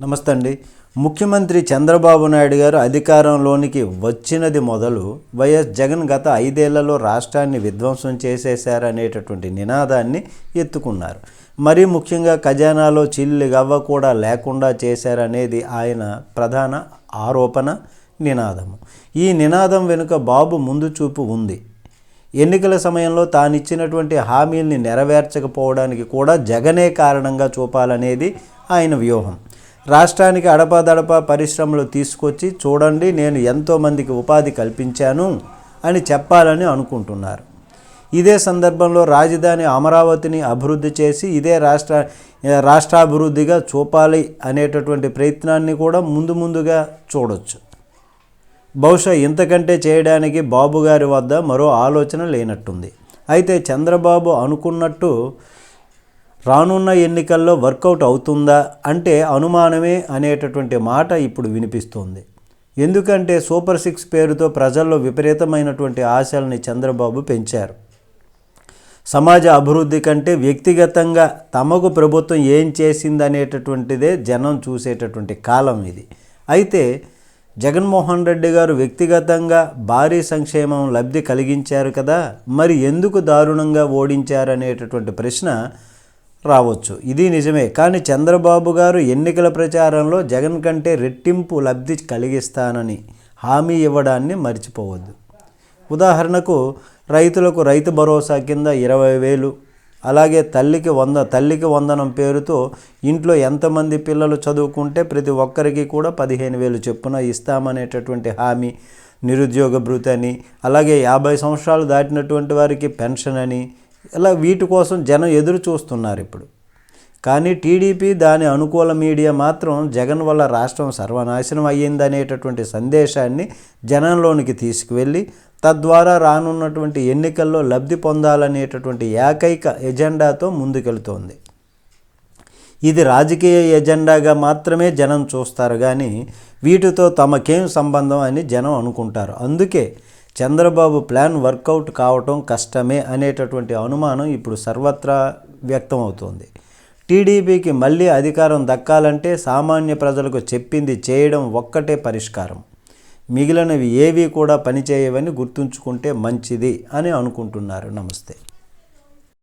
నమస్తే అండి. ముఖ్యమంత్రి చంద్రబాబు నాయుడు గారు అధికారంలోనికి వచ్చినది మొదలు వైఎస్ జగన్ గత ఐదేళ్ళలో రాష్ట్రాన్ని విధ్వంసం చేసేశారనేటటువంటి నినాదాన్ని ఎత్తుకున్నారు. మరీ ముఖ్యంగా ఖజానాలో చిల్లి గవ్వ కూడా లేకుండా చేశారనేది ఆయన ప్రధాన ఆరోపణ నినాదము. ఈ నినాదం వెనుక బాబు ముందు చూపు ఉంది. ఎన్నికల సమయంలో తానిచ్చినటువంటి హామీల్ని నెరవేర్చకపోవడానికి కూడా జగనే కారణంగా చూపాలనేది ఆయన వ్యూహం. రాష్ట్రానికి అడపాదడపా పరిశ్రమలు తీసుకొచ్చి చూడండి నేను ఎంతోమందికి ఉపాధి కల్పించాను అని చెప్పాలని అనుకుంటున్నారు. ఇదే సందర్భంలో రాజధాని అమరావతిని అభివృద్ధి చేసి ఇదే రాష్ట్ర రాష్ట్రాభివృద్ధిగా చూపాలి అనేటటువంటి ప్రయత్నాన్ని కూడా ముందు ముందుగా చూడొచ్చు. బహుశా ఇంతకంటే చేయడానికి బాబు గారి వద్ద మరో ఆలోచన లేనట్టుంది. అయితే చంద్రబాబు అనుకున్నట్టు రానున్న ఎన్నికల్లో వర్కౌట్ అవుతుందా అంటే అనుమానమే అనేటటువంటి మాట ఇప్పుడు వినిపిస్తోంది. ఎందుకంటే సూపర్ సిక్స్ పేరుతో ప్రజల్లో విపరీతమైనటువంటి ఆశల్ని చంద్రబాబు పెంచారు. సమాజ అభివృద్ధి కంటే వ్యక్తిగతంగా తమకు ప్రభుత్వం ఏం చేసిందనేటటువంటిదే జనం చూసేటటువంటి కాలం ఇది. అయితే జగన్మోహన్ రెడ్డి గారు వ్యక్తిగతంగా భారీ సంక్షేమం లబ్ధి కలిగించారు కదా మరి ఎందుకు దారుణంగా ఓడించారనేటటువంటి ప్రశ్న రావచ్చు. ఇది నిజమే. కానీ చంద్రబాబు గారు ఎన్నికల ప్రచారంలో జగన్ కంటే రెట్టింపు లబ్ధి కలిగిస్తానని హామీ ఇవ్వడాన్ని మర్చిపోవద్దు. ఉదాహరణకు రైతులకు రైతు భరోసా కింద ఇరవై వేలు అలాగే తల్లికి వంద తల్లికి వందనం పేరుతో ఇంట్లో ఎంతమంది పిల్లలు చదువుకుంటే ప్రతి ఒక్కరికి కూడా పదిహేను వేలు చొప్పున ఇస్తామనేటటువంటి హామీ నిరుద్యోగ భృతి అని అలాగే యాభై సంవత్సరాలు దాటినటువంటి వారికి పెన్షన్ అని ఇలా వీటి కోసం జనం ఎదురు చూస్తున్నారు ఇప్పుడు. కానీ టీడీపీ దాని అనుకూల మీడియా మాత్రం జగన్ వల్ల రాష్ట్రం సర్వనాశనం అయ్యిందనేటటువంటి సందేశాన్ని జనంలోనికి తీసుకువెళ్ళి తద్వారా రానున్నటువంటి ఎన్నికల్లో లబ్ధి పొందాలనేటటువంటి ఏకైక ఎజెండాతో ముందుకెళ్తోంది. ఇది రాజకీయ ఎజెండాగా మాత్రమే జనం చూస్తారు కానీ వీటితో తమకేం సంబంధం అని జనం అనుకుంటారు. అందుకే చంద్రబాబు ప్లాన్ వర్కౌట్ కావటం కష్టమే అనేటటువంటి అనుమానం ఇప్పుడు సర్వత్రా వ్యక్తమవుతోంది. టీడీపీకి మళ్ళీ అధికారం దక్కాలంటే సామాన్య ప్రజలకు చెప్పింది చేయడం ఒక్కటే పరిష్కారం. మిగిలినవి ఏవి కూడా పనిచేయవని గుర్తుంచుకుంటే మంచిది అని అనుకుంటున్నారు. నమస్తే.